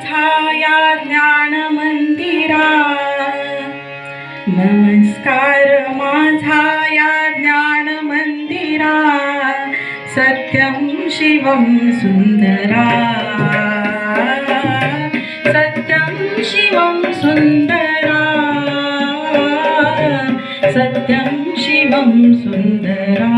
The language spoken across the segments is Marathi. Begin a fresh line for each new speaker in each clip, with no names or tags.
माझाया ज्ञान मंदिरा नमस्कार माझा या ज्ञान मंदिरा सत्यं शिवं सुन्दरा सत्यं शिवं सुन्दरा सत्यं शिवं सुन्दरा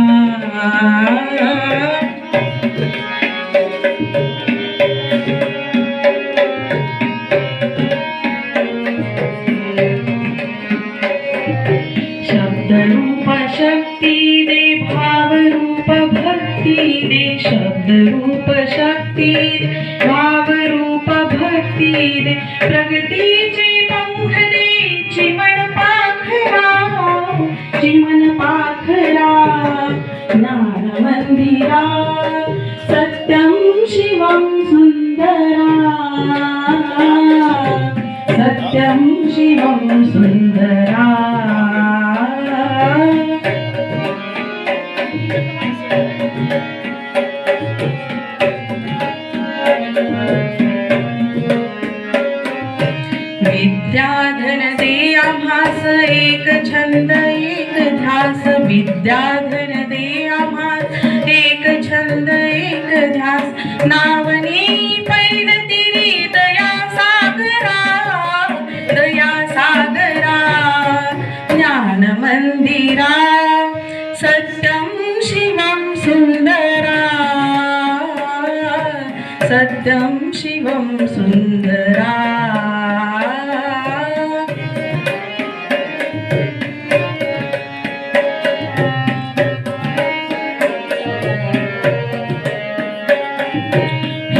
रूप शक्तीर दे भावरूप भक्तीर प्रगतीचे पंख दे पाखरा चिमण पाखरा ज्ञान मंदिरा सत्यं शिवम सुंदरा सत्यं शिवम सुंदरा विद्याधन दे आभास एक छंद एक ध्यास। विद्याधन दे आभास एक छंद एक ध्यास। नावनी पैल तिरी दया सागरा दया सागरा। ज्ञान मंदिरा। सत्यं शिवं सुन्दरा।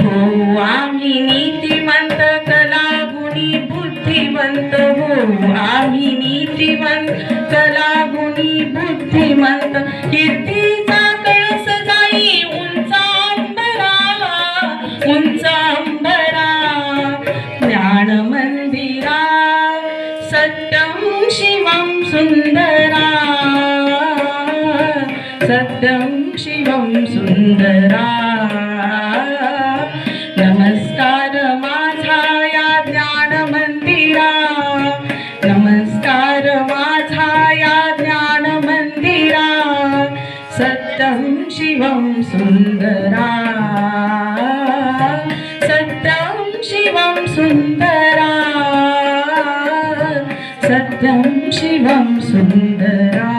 हो आम्ही नीतिमंत कला गुणी बुद्धिवंत हो आम्ही नीतिमंत कला गुणी बुद्धिमंत। कीर्तीचा शिवं सुन्दरा। नमस्कार माझा या ज्ञान मंदिरा नमस्कार माझा या ज्ञान मंदिरा सत्यं शिवं सुन्दरा। सत्यं शिवं सुन्दरा। सत्यं शिवं सुन्दरा।